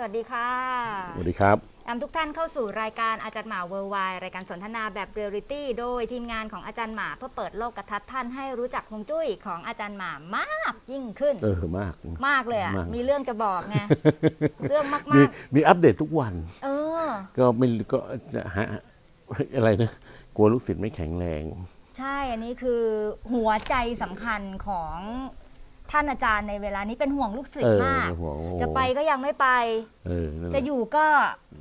สวัสดีค่ะ สวัสดีครับนำทุกท่านเข้าสู่รายการอาจารย์หมาเวิร์ไวรายการสนทนาแบบเรียลลิตี้โดยทีมงานของอาจารย์หมาเพื่อเปิดโลกกระทัดท่านให้รู้จักฮวงจุ้ยของอาจารย์หมามากยิ่งขึ้น เออมาก มากเลยอะ มาก มีเรื่องจะบอกไง เรื่องมากมีมีอัปเดตทุกวันๆเออ ก็ไม่ก็จะหาอะไรนะ กลัวลูกศิษย์ไม่แข็งแรง ใช่ อันนี้คือหัวใจสำคัญของ ท่านอาจารย์ในเวลานี้เป็นห่วงลูกศิษเอย์อมากห่วงโอ้โหจะไปก็ยังไม่ไปเออนั่นแหลจะอยู่ก็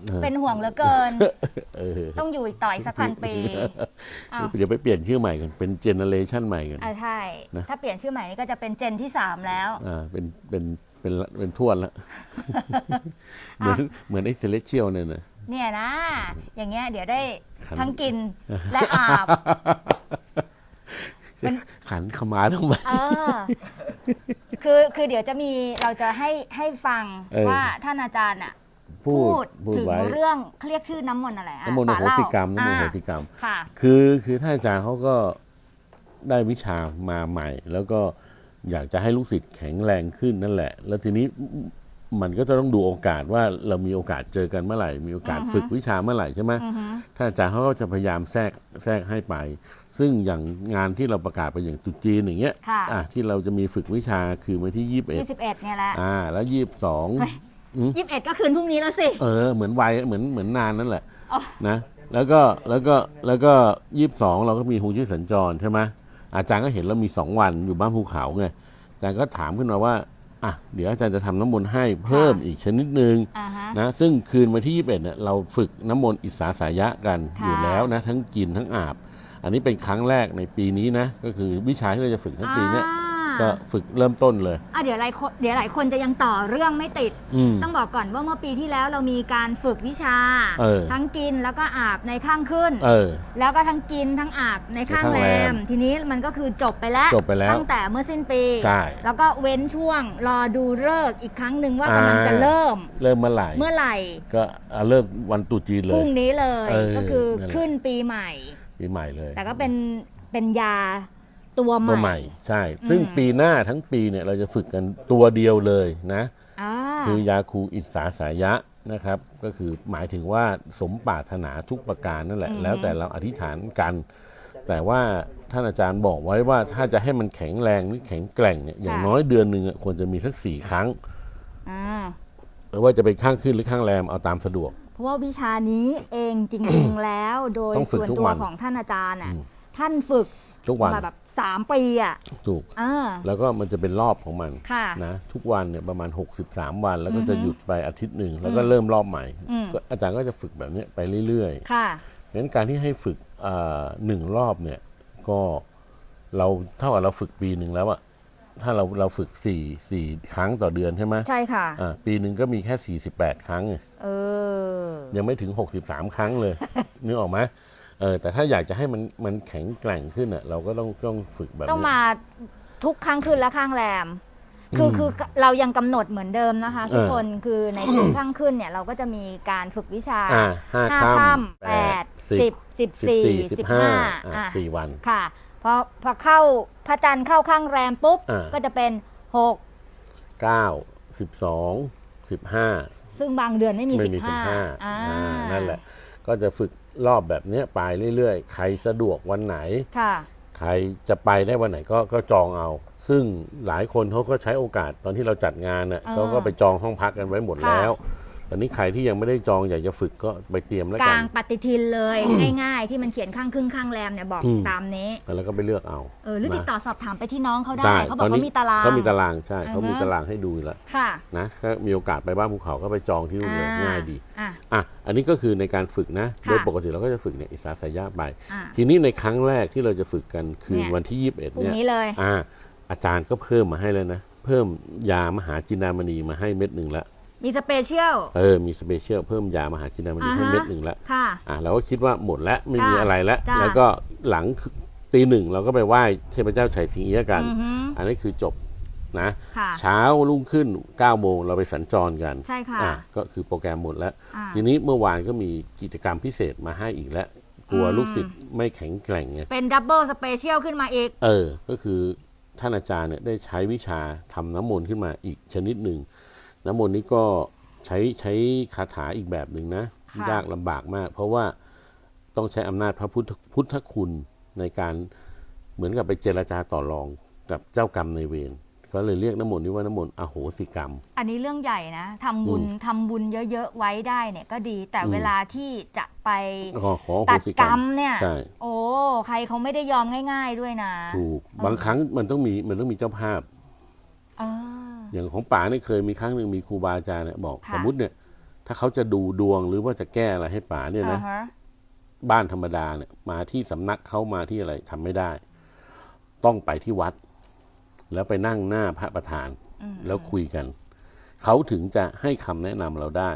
ออเป็นห่วงเหลือเกินเออต้องอยู่อีกต่ออีกสักพันปีอ้าวเดี๋ยวไปเปลี่ยนชื่อใหม่กันเป็นเจเนเรชันใหม่กันอ่าใช่นะถ้าเปลี่ยนชื่อใหม่นี่ก็จะเป็นเจนที่3แล้วอ่าเป็นเป็นเป็นเป็นทวดละเหมือนเหมือนไอ้เซเลเชียลเนี่ยนะเนี่ยนะ อย่างเงี้ยเดี๋ยวได้ขันทั้งกินและอาบเป็น ขันขมาทำไม เออ คือคือเดี๋ยวจะมีเราจะให้ให้ฟังเออ ว่าท่านอาจารย์อะพูพูดดพูดถึงไว้เรื่องเขาเรียกชื่อน้ำมนต์อะไรอะน้ำมนต์โหป่าเล่าสิกรรมน้ำมนต์โหอ่าสิกรรม ค่ะ คือคือท่านอาจารย์เขาก็ได้วิชามาใหม่ แล้วก็อยากจะให้ลูกศิษย์แข็งแรงขึ้นนั่นแหละ แล้วทีนี้มันก็จะต้องดูโอกาสว่าเรามีโอกาสเจอกันเมื่อไหร่ มีโอกาสอือฮึ ฝึกวิชาเมื่อไหร่ใช่ไหมอือฮึท่านอาจารย์เขาก็จะพยายามแทรกแทรกให้ไป ซึ่งอย่างงานที่เราประกาศไปอย่างตรุษจีนอย่างเงี้ยค่ะ อะที่เราจะมีฝึกวิชาคือวันที่ยี่สิบเอ็ดยี่สิบเอ็ดเนี่ยแหละอ่า แล้วยี่สิบสองเฮ้ยยี่สิบเอ็ดก็คืนพรุ่งนี้แล้วสิ เออ เหมือนวัยเหมือนเหมือนนานนั่นแหละอ๋อ นะแล้วก็แล้วก็แล้วก็ยี่สิบสองเราก็มีฮูชื่อสัญจรใช่ไหมอาจารย์ก็เห็นเรามีสองวันอยู่บ้านภูเขาไงอาจารย์ก็ถามขึ้นมาว่าอะเดี๋ยวอาจารย์จะทำน้ำมนต์ให้เพิ่มอีกชนิดหนึ่ง อ่าฮะ นะซึ่งคืนวันที่ 21เนี่ยเราฝึกน้ำมนต์อิสาสายะกันค่ะอยู่แล้วนะทั้งกินทั้งอาบ อันนี้เป็นครั้งแรกในปีนี้นะ ก็คือวิชาที่เราจะฝึกทั้งปีเนี้ยอ่าก็ฝึกเริ่มต้นเลย อะเดี๋ยวหลายคนเดี๋ยวหลายคนจะยังต่อเรื่องไม่ติด อืม ต้องบอกก่อนว่าเมื่อปีที่แล้วเรามีการฝึกวิชา เออ ทั้งกินแล้วก็อาบในข้างขึ้น เออ แล้วก็ทั้งกินทั้งอาบในข้างในข้างแรแรม ม ทีนี้มันก็คือจบไปแล้วจบไปแล้ว ตั้งแต่เมื่อสิ้นปี ใช่ แล้วก็เว้นช่วงรอดูเลิกษ์อีกครั้งหนึ่งว่าอ่ากกำลังจะเริ่ม เริ่มเมื่อไหร่เมื่อไหร่ก็เอาเริ่มวันตรุษจีนเลพรุ่ยงนี้เลยเออก็คือนั่นแหละ ขึ้นปีใหม่ ปีใหม่เลย แต่ก็เป็นเป็นยาตัวใหตัวม่ใหม่ ใช่ ซึ่งอืมปีหน้าทั้งปีเนี่ยเราจะฝึกกันตัวเดียวเลยนะอ่าคือยาคูอิสาสายะนะครับ ก็คือหมายถึงว่าสมปรารถนาทุกประการนั่นแหละ แล้วแต่เราอธิษฐานกัน แต่ว่าท่านอาจารย์บอกไว้ว่าถ้าจะให้มันแข็งแรงหรือแข็งแกร่งเนี่ยอย่างน้อยเดือนหนึ่งอะควรจะมีสักสี่ครั้งอ่าหรือว่าจะเป็นข้างขึ้นหรือข้างแรมเอาตามสะดวกเพ ราะว่าวิชานี้เองจริง ๆ แล้วโดยต้องฝึกส่วนทุกตัววัน ของท่านอาจารย์อะอืมท่านฝึกทุกวันมาแบบสามปีอะถูกอ่าแล้วก็มันจะเป็นรอบของมันค่ะนะทุกวันเนี่ยประมาณ 63 วัน แล้วก็จะอือฮึหยุดไปอาทิตย์หนึ่งแล้วก็อืมเริ่มรอบใหม่อืม ก็อาจารย์ก็จะฝึกแบบเนี้ยไปเรื่อยๆ ค่ะงั้นการที่ให้ฝึกอ่าหนึ่งรอบเนี่ยก็เราเท่ากับเราฝึกปีหนึ่งแล้วอะถ้าเราเราฝึกสี่สี่ครั้งต่อเดือนใช่ไหมใช่ค่ะ อ่าปีหนึ่งก็มีแค่48ครั้งไงเออ ยังไม่ถึง 63 ครั้งเลย นึกออกไหมเออแต่ถ้าอยากจะให้มันมันแข็งแกร่งขึ้นอะเราก็ต้องต้องฝึกแบบต้องนี้มาทุกครั้งคืนและข้างแรม คืออืมคือเรายังกำหนดเหมือนเดิมนะคะ ทุกเออคนคือในคืนข้างขึ้นเนี่ยเราก็จะมีการฝึกวิชาอ่าห้าห้าค่ำค่ำแปดสิบสิบสิบสี่สี่สิสิบบห้าห้าอะอะสี่วันค่ะพอพอเข้าพระจันทร์เข้าข้างแรมปุ๊บ อ่า ก็จะเป็นหกเก้าสิบสองสิบห้า ซึ่งบางเดือนไม่มีไม่สิมีบสิบห้าห้าอ่านั่นแหละ ก็จะฝึกรอบแบบเนี้ยไปเรื่อยๆ ใครสะดวกวันไหน ค่ะ ใครจะไปได้วันไหนก็ก็จองเอา ซึ่งหลายคนเขาก็ใช้โอกาสตอนที่เราจัดงานน่ะอ่า เขาก็ไปจองห้องพักกันไว้หมดค่ะแล้ว ตอนนี้ใครที่ยังไม่ได้จองอยากจะฝึกก็ไปเตรียมแล้วกกัลานงปฏิทินเลยง่ายๆ ที่มันเขียนข้างครึ่งข้างแรมเนี่ยบอกอืม ตามนี้แล้วก็ไปเลือกเอาเออหรือติดนะต่อสอบถามไปที่น้องเขาได้ได้เขาบอกเขามีตาราง เขามีตารางใช่อือฮะเขามีตารางให้ดูอยู่แล้วค่ะนะถ้ามีโอกาสไปบ้านภูเขาก็ไปจองที่นู่นเลยอ่ง่ายดี อะ อะ อันนี้ก็คือในการฝึกนะ ค่ะ โดยปกติเราก็จะฝึกเนี่ยอิสาสายะไป อะ ทีนี้ในครั้งแรกที่เราจะฝึกกันคือเนี่ย วันที่ 21 พรุ่งเนี่ยนี้เลย อ่าอาจารย์ก็เพิ่มมาให้แล้วนะ เพิ่มยามหาจินดามณีมาให้เม็ดหนึ่งละ มีสเปเชียล เออ มีสเปเชียลเพิ่มยามหาจินดามณีอ่าฮะให้เม็ดหนึ่งละค่ะอ่าเราก็คิดว่าหมดแล้วไม่มีจ้ะอะไรแล้วจ้ะ แล้วก็หลังตีหนึ่งเราก็ไปไหว้เทพเจ้าไฉสิงเอี้ยะกัน อือฮึอันนี้คือจบนะ ค่ะ เช้ารุ่งขึ้น9โมงเราไปสัญจรกันใช่ค่ะอ่าก็คือโปรแกรมหมดแล้ว อะทีนี้เมื่อวานก็มีกิจกรรมพิเศษมาให้อีกแล้ว กลัวอืม ลูกศิษย์ไม่แข็งแกร่งไง เป็นดับเบิลสเปเชียลขึ้นมาอีก เออ ก็คือท่านอาจารย์เนี่ยได้ใช้วิชาทำน้ำมนต์ขึ้นมาอีกชนิดหนึ่ง น้ำมนต์นี้ก็ใช้ใช้คาถาอีกแบบหนึ่งนะ ค่ะ ยากลำบากมาก เพราะว่าต้องใช้อำนาจพระพุทธพุทธคุณในการเหมือนกับไปเจรจาต่อรองกับเจ้ากรรมในายเวรก็เลยเรียกน้ำมนต์นี้ว่าน้ำมนต์อโหสิกรรม อันนี้เรื่องใหญ่นะทำบุญอืมทำบุญเยอะ ๆ ไว้ได้เนี่ยก็ดีแต่อืม เวลาที่จะไปขอขออโหตัดสิกกรรรรมม เนี่ย ใช่ โอ้ใครเขาไม่ได้ยอมง่าย ๆด้วยนะถูกเออบางครั้งมันต้องมีมันต้องมีเจ้าภาพอ่า อย่างของป๋าเนี่ยเคยมีครั้งหนึ่งมีครูบาอาจารย์เนี่ยบอกค่ะ สมมติเนี่ย ถ้าเขาจะดูดวงหรือว่าจะแก้อะไรให้ป๋าเนี่ยนะอ่าฮะบ้านธรรมดาเนี่ยมาที่สำนักเขามาที่อะไรทำไม่ได้ ต้องไปที่วัด แล้วไปนั่งหน้าพระประธานอืมแล้วคุยกัน เขาถึงจะให้คำแนะนำเราได้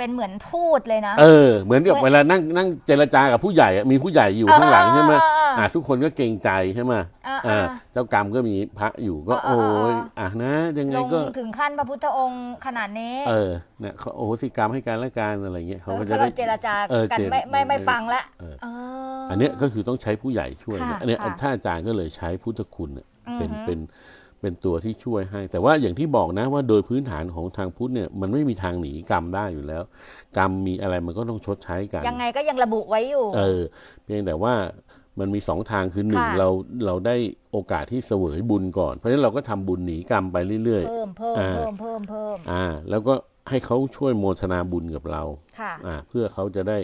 เป็นเหมือนทูตเลยนะ เออ เหมือนกับเวลานั่งนั่งเจรจากับผู้ใหญ่อะมีผู้ใหญ่อยู่ข้างหลังใช่ไหมเออเออเอออ่าทุกคนก็เกรงใจใช่ไหมเออเออ่าอเจ้ากรรมก็มีพระอยู่ก็เออเออโอ้ยเอออะนะยังไงลงก็ถึงขั้นพระพุทธองค์ขนาดนี้ เออเนี่ยเขาโอ้โหสิกรรมให้การและการอะไรเงี้ยเขาก็เออจะเราได้เจรจาเออกันเจรไม่ไม่ไม่เออฟังละเออเอออัอันเนี้ยก็คือต้องใช้ผู้ใหญ่ช่วยค่ะนะอันเนี้ยค่ะท่านอาจารย์ก็เลยใช้พุทธคุณเนี่ยเป็นอือฮึเป็น เป็นตัวที่ช่วยให้ แต่ว่าอย่างที่บอกนะว่าโดยพื้นฐานของทางพุทธเนี่ยมันไม่มีทางหนีกรรมได้อยู่แล้ว กรรมมีอะไรมันก็ต้องชดใช้กันยังไงก็ยังระบุไว้อยู่ เออ เพียงแต่ว่ามันมีสองทางคือหนึ่งค่ะเราเราได้โอกาสที่เสวยบุญก่อน เพราะฉะนั้นเราก็ทำบุญหนีกรรมไปเรื่อยเพิ่มเพิ่มอ่าเพิ่มเพิ่มเพิ่มๆอ่า แล้วก็ให้เขาช่วยโมทนาบุญกับเราค่ะอ่าเพื่อเขาจะได้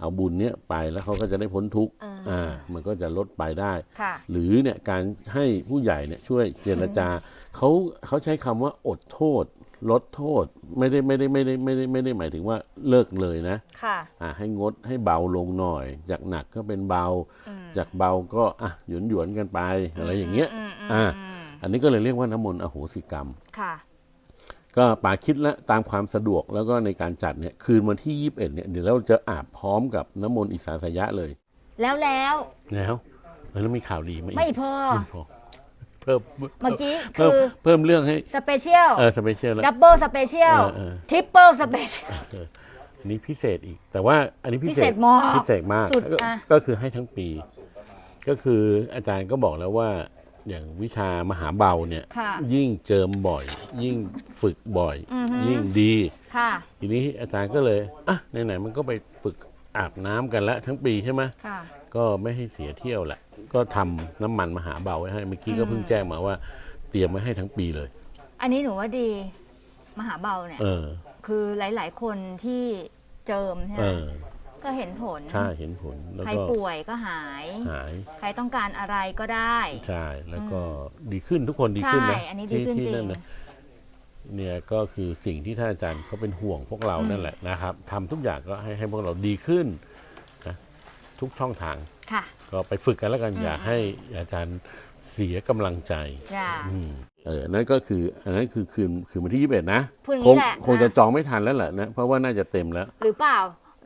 เอาบุญเนี้ยไปแล้วเขาก็จะได้พ้นทุกข์อ่าอ่ามันก็จะลดไปได้ค่ะหรือเนี่ยการให้ผู้ใหญ่เนี่ยช่วยเจรจาเขาเขาใช้คำว่าอดโทษ ลดโทษไม่ได้ไม่ได้ไม่ได้ไม่ได้ไม่ได้หมายถึงว่าเลิกเลยนะค่ะอ่าให้งดให้เบาลงหน่อย จากหนักก็เป็นเบาอืมจากเบาก็อะหยวนหยวนๆกันไปอะไรอย่างเงี้ยมมอ่าอืมอันนี้ก็เลยเรียกว่าน้ำมนต์อโหสิกรรมค่ะ ก็ป่าคิดแล้วตามความสะดวกแล้วก็ในการจัดเนี่ยคืนวันที่ 21เนี่ยเดี๋ยวเราจะอาบพร้อมกับน้ำมนต์อิสาสยะเลย แล้วแล้วแล้วแล้วมีข่าวดีไหมอีกไม่พอไม่พอ เพิ่มเมื่อกี้เพิ่มคือเพิ่มเรื่องให้สเปเชียลเออสเปเชียลแล้วดับเบิลสเปเชียลเออเออทริปเปิลสเปเชียลเอออันนี้พิเศษอีก แต่ว่าอันนี้พิพิเศษมากพิเศษมากสุดก็อะก็คือให้ทั้งปี ก็คืออาจารย์ก็บอกแล้วว่า อย่างวิชามหาเบาเนี่ยค่ะยิ่งเจิมบ่อย ยิ่งฝึกบ่อย อือฮึ ยิ่งดี ค่ะ ทีนี้อาจารย์ก็เลยอะไหนๆมันก็ไปฝึกอาบน้ำกันแล้วทั้งปีใช่ไหมค่ะ ก็ไม่ให้เสียเที่ยวแหละ ก็ทำน้ำมันมหาเบาไว้ให้เมื่อกี้ก็อืมเพิ่งแจ้งมาว่า เตรียมไว้ให้ทั้งปีเลย อันนี้หนูว่าดี มหาเบาเนี่ย เออ คือหลาย ๆ คนที่เจิมใช่ไหเอมอ ก็เห็นผล ใช่เห็นผลแล้วใครก็ป่วยก็หาย หายใครต้องการอะไรก็ได้ ใช่แล้วก็ดีขึ้นทุกคนดีขึ้นนะใช่อันนี้ดีขึ้นที่จริงที่ะเนี่ยก็คือสิ่งที่ท่านอาจารย์เขาเป็นห่วงพวกเราอืมนั่นแหละนะครับทำทุกอย่างก็ให้ให้พวกเราดีขึ้นนะทุกช่องทาง ค่ะ ก็ไปฝึกกันแล้วกันอืม อย่าให้อาจารย์เสียกำลังใจจ้า อืมเออนั่นก็คืออันนั้นคือคืนคืนวันที่ยี่สิบเอ็ดนะพรุ่งคนี้งแหละคงจะจองไม่ทันแล้วแหละนะเพราะว่าน่าจะเต็มแล้ว หรือเปล่า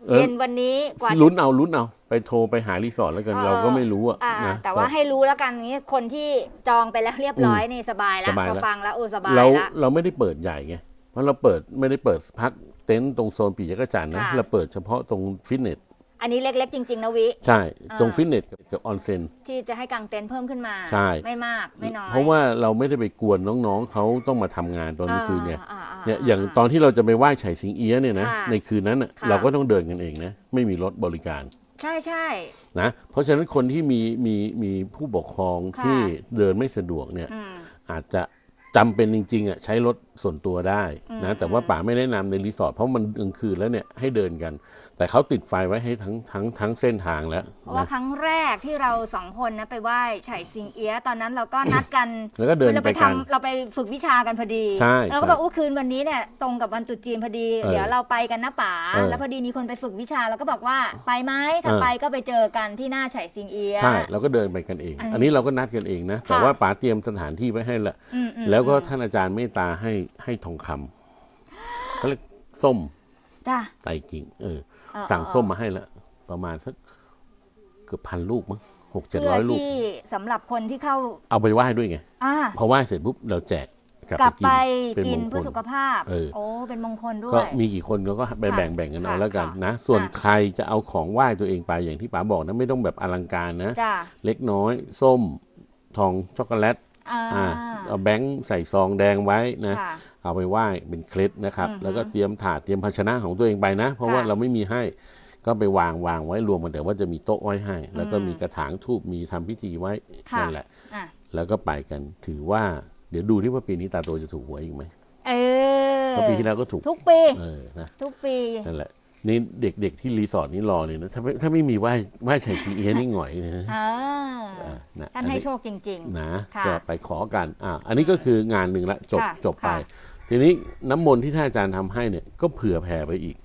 เออเย็นวันนี้กว่าลุ้นเอาลุ้นเอา ไปโทรไปหารีสอร์ทแล้วกันเออเราก็ไม่รู้อะอ่านะแต่ว่าก็ให้รู้แล้วกันนี้คนที่จองไปแล้วเรียบร้อยนี่สบายแล้วสบายพอแล้วฟังแล้วโอ้สบายเราละเราไม่ได้เปิดใหญ่ไงเพราะเราเปิดไม่ได้เปิดพักเต็นท์ตรงโซนปีจักรจันทร์นะค่ะเราเปิดเฉพาะตรงฟิตเนส อันนี้เล็กๆ จริง ๆ นะวิ ใช่อ่าตรงฟิตเนสกับกับออนเซ็นที่จะให้กางเต็นท์เพิ่มขึ้นมา ใช่ ไม่มาก ไม่น้อย เพราะว่าเราไม่ได้ไปกวนน้องๆ เขาต้องมาทำงานตอนกลางคืนเนี่ยอ่าอ่เนี่ยอย่างตอนที่เราจะไปไหว้ไฉสิงเอี้ยะเนี่ยนะค่ะในคืนนั้นน่ะค่ะเราก็ต้องเดินกันเองนะ ไม่มีรถบริการ ใช่ใช่นะ เพราะฉะนั้นคนที่มีมีมีผู้ปกครองค่ะที่เดินไม่สะดวกเนี่ยอืมอาจจะจำเป็นจริงๆอะใช้รถส่วนตัวได้อืมนะแต่ว่าป่าไม่แนะนำในรีสอร์ทเพราะมันกลางคืนแล้วเนี่ยให้เดินกัน แต่เขาติดไฟไว้ให้ทั้งทั้งทั้งเส้นทางแล้วเพราะว่านะครั้งแรกที่เราสองคนนะไปไหว้ไฉสิงเอี้ยะตอนนั้นเราก็นัดกัน แล้วก็เดินเราไปไปกันทำเราไปฝึกวิชากันพอดี ใช่เราก็ใช่บอกอู้คืนวันนี้เนี่ยตรงกับวันตรุษจีนพอดี เออเดี๋ยวเราไปกันนะป๋าเออแล้วพอดีมีคนไปฝึกวิชาเราก็บอกว่าไปไหมถ้าเออ ไปก็ไปเจอกันที่หน้าไฉสิงเอี้ยะ ใช่เราก็เดินไปกันเอง เอออัอันนี้เราก็นัดกันเองนะ แต่ค่ะ ว่าป๋าเตรียมสถานที่ไว้ให้ละ อืมอืมแล้วก็อืมท่านอาจารย์เมตตาให้ให้ทองคำเขาเรียกส้มจ้ะไต่กิ่งเออเออ สั่งเออส้มมาให้แล้วประมาณสักเกือบพันลูกมั้งหกเจ็ดเพื่ร้ออยลูกที่สำหรับคนที่เข้า เอาไปไหว้ด้วยไงอ่าพอไหว้เสร็จปุ๊บเราแจกกลับกลับไปไปกินกินเป็นมงคเพื่อลสุขภาพเออโอ้เป็นมงคลด้วก็ยมีกี่คนก็ไปค่ะแบ่งแบ่งกันเอาค่ะแล้วกันค่ะนะส่วนค่ะใครจะเอาของไหว้ตัวเองไปอย่างที่ป๋าบอกนะไม่ต้องแบบอลังการนะจ้ะเล็กน้อย ส้ม ทองช็อกโกแลตอ่าอ่าเอาแบงค์ใส่ซองแดงไว้นะค่ะ เอาไปไหว้เป็นเคล็ดนะครับอือฮึแล้วก็เตรียมถาดเตรียมภาชนะของตัวเองไปนะ เพราะว่าค่ะเราไม่มีให้ก็ไปวางวางไว้รวมกันแต่ว่าจะมีโต๊ะไว้ให้ แล้วก็อืมมีกระถางทูบมีทำพิธีไว้ค่ะนั่นแหละอะแล้วก็ไปกันถือว่าเดี๋ยวดูที่ว่าปีนี้ตาโตจะถูกหวยอีกไหมเออเพราะปีที่แล้วก็ถูกทุกปีเออนะทุกปีนั่นแหละนี่เด็กๆที่รีสอร์ทนี่รอเลยนะถ้าไม่ถ้าไม่มีไหว้ไหว้ไฉปีเอียะนี่หงอยเลยนะอ่าอะนะ ท่านอัให้นี้โชคจริงนะค่ะก็ไปขอกันอ่าอันนี้ก็คืองานหนึ่งละจบค่ะจบไปค่ะทีนี้น้ำมนต์ที่ท่านอาจารย์ทำให้เนี่ยก็เผื่อแผ่ไปอีก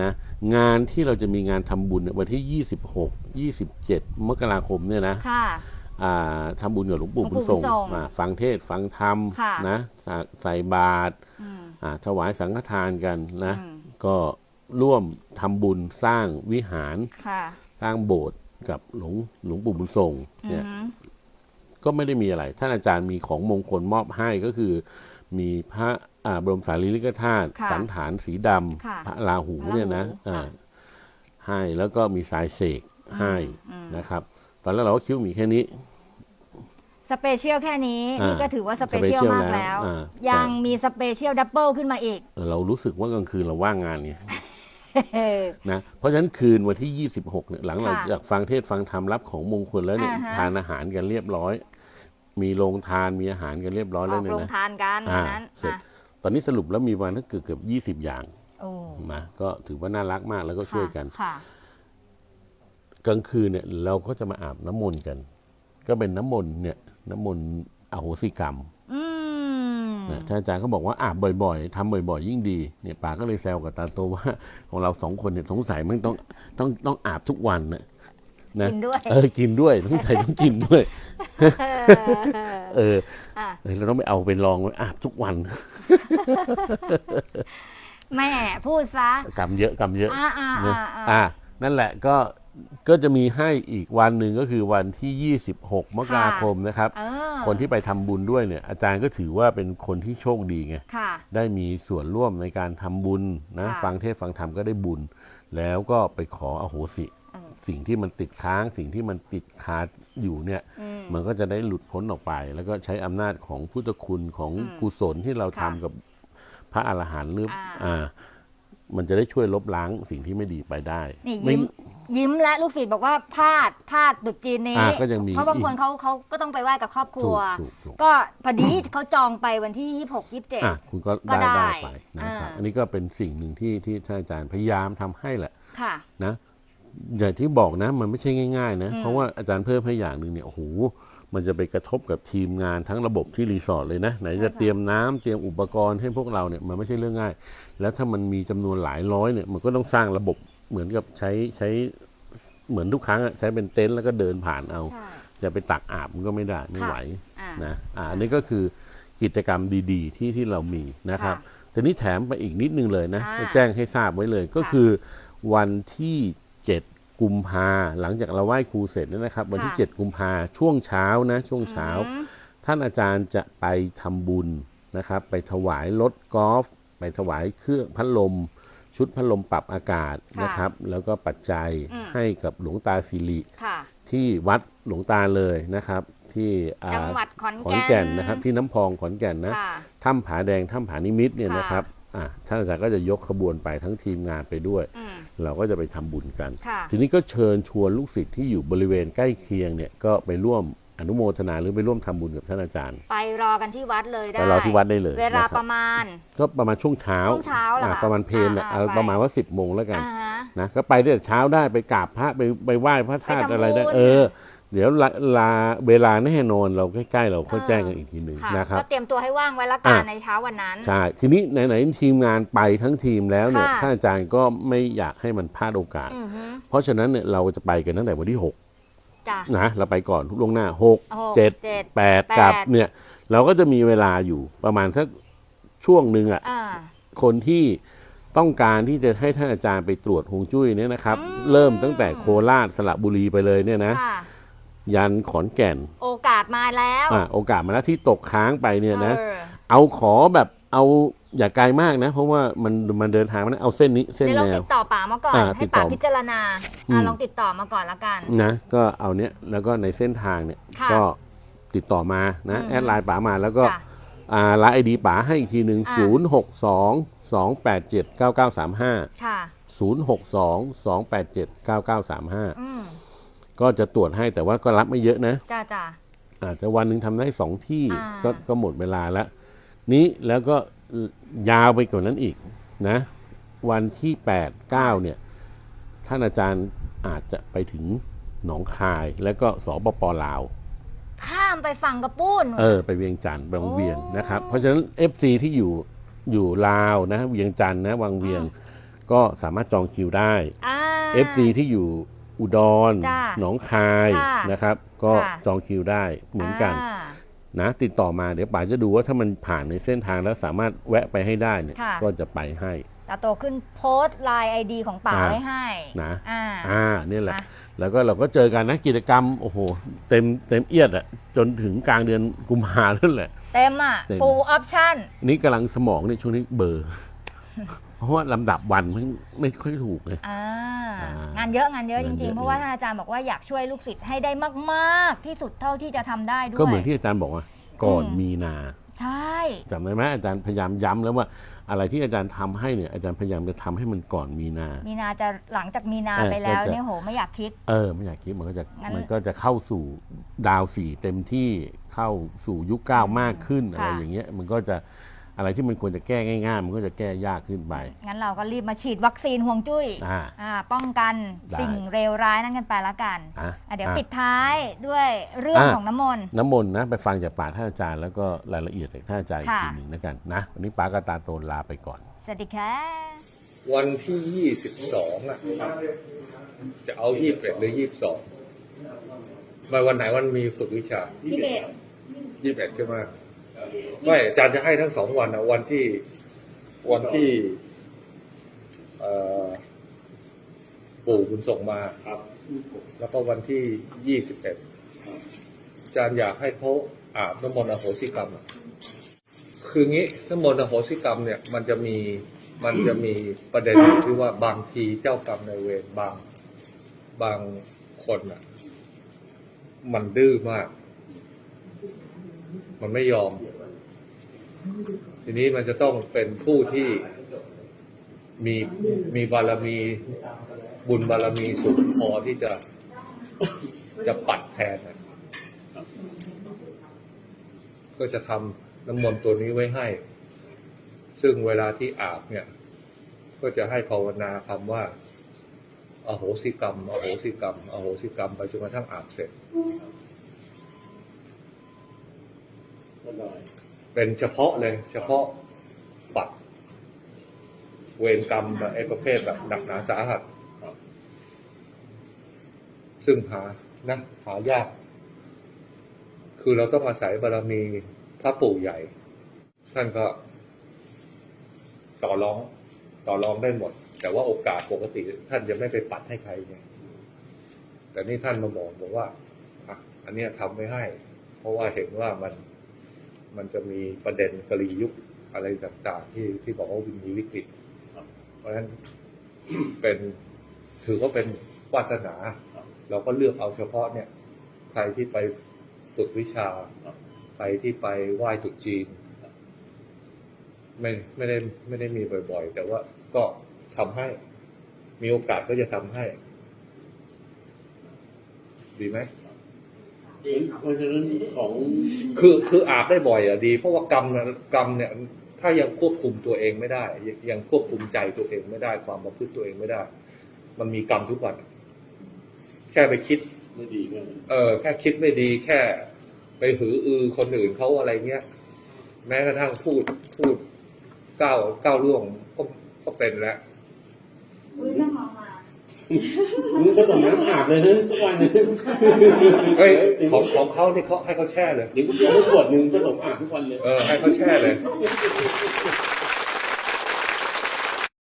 นะงานที่เราจะมีงานทำบุญเนี่ยวันที่ 26 27 มกราคมเนี่ยนะๆค่ะอ่าทำบุญกับหลวงปู่หลวงบุปู่ญส่งบุญส่งอ่าฟังเทศน์ฟังธรรมค่ะนะใส่ใส่บาตรอืมอ่าถวายสังฆทานกันนะอืมก็ร่วมทำบุญสร้างวิหารค่ะสร้างโบสถ์ กับหลวงหลวงปู่บุญส่งอืเนี่ยอหือก็ไม่ได้มีอะไร ท่านอาจารย์มีของมงคลมอบให้ก็คือ มีพระอ่าบรมสารีริกธาตุค่ะสันฐานสีดค่ะำพระราหูเนี่ยนะพระราหูอ่าค่ะให้แล้วก็มีสายเสกให้อืมนะครับ ตอนแรกเราก็คิดวามีแค่นี้สเปเชียลแค่นี้อ่านี่ก็ถือว่าสเปเชียลสเปเชียลมากแล้วแล้วอ่ายังแต่มีสเปเชียลดับเบิลขึ้นมาอีก เรารู้สึกว่ากลางคืนเราว่างงานไง นะเพราะฉะนั้นคืนวันที่ 26เนี่ยหลังค่ะจากฟังเทศน์ฟังธรรมรับของมงคลแล้วเนี่ยอ่าฮะทานอาหารกันเรียบร้อย มีโรงทานมีอาหารกันเรียบร้อยอแล้อวกเนี่ยโรงนะทานกันอ่านั้นเสร็จอะตอนนี้สรุปแล้วมีวันถ้าเกือบเกือบยี่สิบอย่างโอ้นะก็ถือว่าน่ารักมากแล้วก็ช่วยกันค่ะกลางคืนเนี่ยเราก็จะมาอาบน้ำมนต์กัน ก็เป็นน้ำมนต์เนี่ยน้ำมนต์อโหสิกรรมอืม นะท่านอาจารย์เขาบอกว่าอาบบ่อยๆทำบ่อย ๆ ยิ่งดีเนี่ยป๋าก็เลยแซวกับตาโตว่าของเราสองคนเนี่ยสงสัยมันต้องต้องต้องอาบทุกวันนะนะกินด้วยเออกินด้วยสงสัยต้องกินด้วยเอออะเออเราต้องไปเอาไปลองไว้อาบทุกวันแม่พูดซะกรรมเยอะกรรมเยอะอ่าอ่านะอ่าอ่าอ่านั่นแหละก็ ก็จะมีให้อีกวันหนึ่งก็คือวันที่ 26 มกราคมนะครับ เออ คนที่ไปทำบุญด้วยเนี่ย อาจารย์ก็ถือว่าเป็นคนที่โชคดีไง ค่ะ ได้มีส่วนร่วมในการทำบุญนะ ค่ะ ฟังเทศน์ฟังธรรมก็ได้บุญ แล้วก็ไปขออโหสิ เออ สิ่งที่มันติดค้าง สิ่งที่มันติดคาอยู่เนี่ย อืมมันก็จะได้หลุดพ้นออกไป แล้วก็ใช้อำนาจของพุทธคุณของอืมกุศลที่เราทำค่ะกับพระอรหันต์หรืออ่าอ่า มันจะได้ช่วยลบล้างสิ่งที่ไม่ดีไปได้นี่ไม่ยิ้ม ยิ้มและลูกศิษย์บอกว่าพลาดพลาดตรุดจีนนี้ อ่าก็ยังมีเพราะบางคนเขาเขาก็ต้องไปไหว้กับครอบครัถูวกถูกถูก ก็พอดีเขาจองไปวันที่ 26 27อะคุณก็ก็ได้ได้ได้ไปนะครับอ่า อันนี้ก็เป็นสิ่งหนึ่งที่ที่ท่านอาจารย์พยายามทำให้แหละค่ะ นะอย่างที่บอกนะมันไม่ใช่ง่ายๆนะอืม เพราะว่าอาจารย์เพิ่มให้อย่างหนึ่งเนี่ยโอ้โหมันจะไปกระทบกับทีมงานทั้งระบบที่รีสอร์ทเลยนะไหนจะเตรียมน้ำเตรียมอุปกรณ์ให้พวกเราเนี่ยมันไม่ใช่เรื่องง่าย แล้วถ้ามันมีจำนวนหลายร้อยเนี่ยมันก็ต้องสร้างระบบ เหมือนกับใช้ใช้เหมือนทุกครั้งอะใช้เป็นเต็นท์แล้วก็เดินผ่านเอาใช่จะไปตักอาบมันก็ไม่ได้ไม่ค่ะไหวอ่านะอ่าอันนี้ก็คือกิจกรรมดีๆ ที่ที่เรามีนะครับค่ะทีนี้แถมไปอีกนิดนึงเลยนะอ่าก็แจ้งให้ทราบไว้เลยก็ค่ะคือวันที่7กุมภาหลังจากเราไหว้ครูเสร็จเนยนะครับ วันที่ค่ะ7กุมภาช่วงเช้านะช่วงเช้าอืมท่านอาจารย์จะไปทำบุญนะครับ ไปถวายรถกอล์ฟไปถวายเครื่องพัดลม ชุดพัดลมปรับอากาศค่ะนะครับ แล้วก็ปัจจัยอืมให้กับหลวงตาสิริค่ะที่วัดหลวงตาเลยนะครับ ที่อ่าจังหวัดขอนขอนแก่นแก่นนะครับ ที่น้ำพองขอนแก่นนะค่ะถ้ำผาแดงถ้ำผานิมิตเนี่ยค่ะนะครับอะท่านอาจารย์ก็จะยกขบวนไปทั้งทีมงานไปด้วยอืมเราก็จะไปทำบุญกันค่ะทีนี้ก็เชิญชวนลูกศิษย์ที่อยู่บริเวณใกล้เคียงเนี่ยก็ไปร่วม อนุโมทนาหรือไปร่วมทำบุญกับท่านอาจารย์ ไปรอกันที่วัดเลยได้ไปรอที่วัดได้เลย เวลานะคปรับระมาณ ก็ประมาณช่วงเช้าช่วงเช้าเหรออะคะประมาณเพลนอะอ่าเอาไปประมาณว่าสิบโมงแล้วกันอ่าฮะนะก็ไปได้แต่เช้าได้ไปกราบพระไปไปไหว้พระธาตุไปทำอะไรได้บุญเออ เดี๋ยวลาลาเวลาแน่นอนเราใกล้ๆเราค่อยเออแจ้งกันอีกทีหนึ่งค่ะนะครับก็เตรียมตัวให้ว่างไว้ละกันอะในเช้าวันนั้นใช่ทีนี้ไหนๆทีมงานไปทั้งทีมแล้วเนี่ยค่ะท่านอาจารย์ก็ไม่อยากให้มันพลาดโอกาสอือฮึเพราะฉะนั้นเนี่ยเราจะไปกันตั้งแต่วันที่ จ้ะ6นะเราไปก่อนทุกล่วงหน้าหก6เจ็ด7แปด8กับเนี่ยเราก็จะมีเวลาอยู่ประมาณสักช่วงหนึ่งอะ อ่า คนที่ต้องการที่จะให้ท่านอาจารย์ไปตรวจฮวงจุ้ยเนี่ยนะครับ อืม เริ่มตั้งแต่โคราชสระบุรีไปเลยเนี่ยนะ ค่ะ ยันขอนแก่นโอกาสมาแล้วอะโอกาสมาแล้วที่ตกค้างไปเนี่ยนะ เออเอาขอแบบเอา อย่าไกลมากนะ เพราะว่ามันมันเดินทางมันเอาเส้นนี้เส้นเดี๋ยวลองแนติวดต่อป๋ามาก่อน อ่าให้ติดต่ป๋าอพิจารณาอือะมลองติดต่อมาก่อนละกัน นะก็เอาเนี้ยแล้วก็ในเส้นทางเนี่ยค่ะก็ติดต่อมานะอืม แอดไลน์ป๋ามาแล้วก็จ้ะอ่าไลน์ไอดีป๋าให้อีกทีหนึ่งอ่าศูนย์หกสองสองแปดเจ็ดเก้าเก้าสามห้า ค่ะศูนย์หกสองสองแปดเจ็ดเก้าเก้าสามห้าอืมก็จะตรวจให้แต่ว่าก็รับไม่เยอะนะ จ้าจ้า อาจจะวันหนึ่งทำได้สองที่อ่า ก็ก็หมดเวลาแล้วนี้แล้วก็ ยาวไปกว่านั้นอีกนะ วันที่แปดเก้าเนี่ย ท่านอาจารย์อาจจะไปถึงหนองคายแล้วก็สปปลาว ข้ามไปฝั่งกระปุ้นเออ ไปเวียงจันทร์ไปวังเวียงโอ้นะครับ เพราะฉะนั้น FC ที่อยู่อยู่ลาวนะ เวียงจันทร์นะวังเวียงก็สามารถจองคิวได้อ่า FC ที่อยู่อุดรจ้าหนองคายค่ะนะครับ ก็ค่ะจองคิวได้เหมือนกันอ่า นะติดต่อมาเดี๋ยวป๋าจะดูว่าถ้ามันผ่านในเส้นทางแล้วสามารถแวะไปให้ได้เนี่ยค่ะ ก็จะไปให้ ตาโตขึ้นโพสต์ไลน์ไอดีของป๋าอ่า ไว้ให้นะอ่า อ่าเนี่ยแหละ อะ แล้วก็เราก็เจอกันนะกิจกรรมโอ้โหเต็มเต็มเอียดอะจนถึงกลางเดือนกุมภานั่นแหละ เต็มอะ เต็มฟูลออปชั่นนี่กำลังสมองในยช่วงนี้เบลอร์ เพราะว่าลำดับวันมันไม่ค่อยถูกเลย อ่าอ่างงานเยอะงานเยอะจงานเยริง อะ ๆ เพราะว่าท่านอาจารย์บอกว่าอยากช่วยลูกศิษย์ให้ได้มากๆ ที่สุดเท่าที่จะทำได้ด้วย ก็เหมือนที่อาจารย์บอกว่า ก่อนอืม มีนาใช่จำได้ไหมอาจารย์พยายามย้ำแล้วว่าอะไรที่อาจารย์ทำให้เนี่ยอาจารย์พยายามจะทำให้มันก่อนมีนา มีนาจะหลังจากมีนาเออไปแล้วก็จะ เนี่ยโหไม่อยากคิด เออไม่อยากคิดมันก็จะงั้นมันก็จะเข้าสู่ดาวสี่เต็มที่เข้าสู่ยุคเก้ามากขึ้นค่ะอะไรอย่างเงี้ยมันก็จะ อะไรที่มันควรจะแก้ง่ายๆ มันก็จะแก้ยากขึ้นไป งั้นเราก็รีบมาฉีดวัคซีนห่วงจุ้ยอ่าอ่าป้องกันได้สิ่งเลวร้ายนั่นกันไปละกันอะอะเดี๋ยวอะปิดท้ายด้วยเรื่องอะ ของน้ำมนต์ น้ำมนต์นะไปฟังจากปากท่านอาจารย์แล้วก็รายละเอียดจากท่านอาจารย์อีกค่ะ ทีหนึ่งแล้วกันนะวันนี้ป้ากบตาโตนลาไปก่อน สวัสดีค่ะ วันที่ยี่สิบสองอะ จะเอายี่สิบเอ็ดหรือยี่สิบสองมาวันไหนวันมีฝึกวิชาพี่เบสยี่สิบเอ็ดใช่ไหม ไม่อาจารย์จะให้ทั้งสองวันอะวันที่วันที่เอ่อปู่คุณส่งมาครับ แล้วก็วันที่ยี่สิบเอ็ดอาจารย์อยากให้เขาอาบน้ำมนต์อโหสิกรรมอะคืองี้น้ำมนต์อโหสิกรรมเนี่ย มันจะมีมันจะมีประเด็นอยู่ที่ว่าบางทีเจ้ากรรมในายเวรบางบางคนอะ มันดื้อมาก มันไม่ยอม ทีนี้มันจะต้องเป็นผู้ที่มีมีบารมีบุญบารมีสูงพอที่จะจะปัดแทนนะก็จะทำน้ำมนต์ตัวนี้ไว้ให้ ซึ่งเวลาที่อาบเนี่ย ก็จะให้ภาวนาคำว่าอโหสิกรรม อโหสิกรรม อโหสิกรรมไปจนกระทั่งอาบเสร็จ เป็นเฉพาะเลย เฉพาะปัดเวรกรรมแบบไอ้ประเภทแบบหนักหนาสาหัส ซึ่งหานะหายาก คือเราต้องอาศัยบารรมีพระปู่ใหญ่ ท่านก็ ต่อรอง ต่อรองได้หมด แต่ว่าโอกาสปกติ ท่านจะไม่ไปปัดให้ใครเนี่ยแต่นี่ท่านมาบอกบอกว่าอันนี้ทำไม่ให้ เพราะว่าเห็นว่ามัน มันจะมีประเด็นกรียุคอะไรต่าง ๆ ที่ที่บอกว่ามีวิกฤต เพราะฉะนั้นเป็นถือว่าเป็นวาสนา เราก็เลือกเอาเฉพาะเนี่ยใครที่ไปฝึกวิชาใครที่ไปไหว้ตรุษจีน ไม่ไม่ได้ไม่ได้มีบ่อย ๆ แต่ว่าก็ทำให้มีโอกาสก็จะทำให้ ดีไหม เพราะฉะนั้นของคือคืออาบได้บ่อยอะดี เพราะว่ากรรมน่ะกรรมเนี่ย ถ้ายังควบคุมตัวเองไม่ได้ยังยังควบคุมใจตัวเองไม่ได้ ความประพฤติตัวเองไม่ได้ มันมีกรรมทุกวัน แค่ไปคิดไม่ดีก็เออ แค่คิดไม่ดีแค่ ไปหืออือคนอื่นเขาอะไรเงี้ย แม้กระทั่งพูดพูดก้าวก้าวล่วงก็ก็เป็นแล้วอุ้ยต้องมองมา มึงก็ต้องน้ำอาบเลยนะทุกวันนึงเฮ้ยของของเขานี่เขาให้เขาแช่เลยเดี๋ยวกูจะให้ขวดหนึ่งผสมอาบทุกวันเลย เออให้เขาแช่เลยเ